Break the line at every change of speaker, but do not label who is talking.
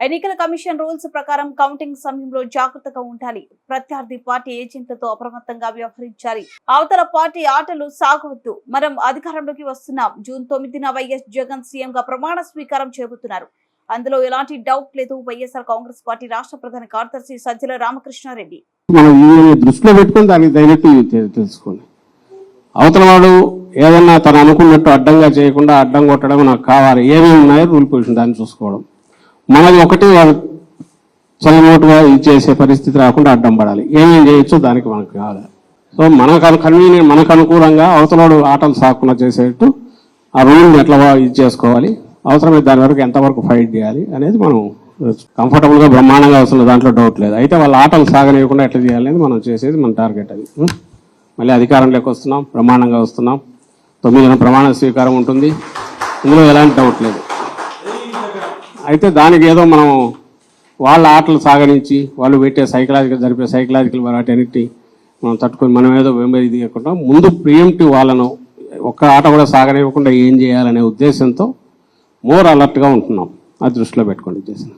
ఎన్నికల commission rules ప్రకారం counting సమయంలో జాగ్రత్తగా ఉండాలి. ప్రత్యర్థి పార్టీ ఏజెంట్లతో అప్రమత్తంగా వ్యవహరించాలి. అవతల పార్టీ ఆటలు సాగవద్దు. మనం అధికారంలోకి వస్తున్నాం. జూన్ తొమ్మిదిన వైఎస్ జగన్ సీఎం గా ప్రమాణ స్వీకారం చేపడుతున్నారు అందులో ఎలాంటి డౌట్ లేదు. వైఎస్ఆర్ కాంగ్రెస్ పార్టీ రాష్ట్ర ప్రధాన కార్యదర్శి సజ్జల రామకృష్ణారెడ్డి.
దృష్టిలో పెట్టుకొని దానికి తెలుసుకోండి. అవతల వాడు ఏదన్నా తను అనుకున్నట్టు అడ్డంగా చేయకుండా అడ్డం కొట్టడం నాకు కావాలి. ఏమేమి ఉన్నాయో రూల్ పొజిషన్ దాన్ని చూసుకోవడం. మనది ఒకటి చల్లమోటుగా ఇది చేసే పరిస్థితి రాకుండా అడ్డం పడాలి. ఏమేం చేయొచ్చో దానికి మనకు కావాలి. సో మనకు కన్వీనియంట్ మనకు అనుకూలంగా అవతలవాడు ఆటలు సాకుండా చేసేట్టు ఆ రూల్ని ఎట్లా ఇది చేసుకోవాలి. అవసరమైతే దాని వరకు ఎంతవరకు ఫైట్ చేయాలి అనేది మనం కంఫర్టబుల్గా బ్రహ్మాండంగా వస్తుంది దాంట్లో డౌట్ లేదు. అయితే వాళ్ళ ఆటలు సాగనివ్వకుండా ఎట్లా చేయాలి అనేది మనం చేసేది మన టార్గెట్ అది. మళ్ళీ అధికారంలోకి వస్తున్నాం బ్రహ్మాండంగా వస్తున్నాం. తొమ్మిదిన ప్రమాణ స్వీకారం ఉంటుంది. ఇందులో ఎలాంటి డౌట్ లేదు. అయితే దానికి ఏదో మనం వాళ్ళ ఆటలు సాగనించి వాళ్ళు పెట్టే సైకలాజికల్ జరిపే సైకలాజికల్ వాటన్నిటి మనం తట్టుకొని మనం ఏదో వెంబడి ముందు ప్రియంటి వాళ్ళను ఒక్క ఆట కూడా సాగనివ్వకుండా ఏం చేయాలనే ఉద్దేశంతో మోర్ అలర్ట్గా ఉంటున్నాం. అది దృష్టిలో పెట్టుకోండి ఉద్దేశం.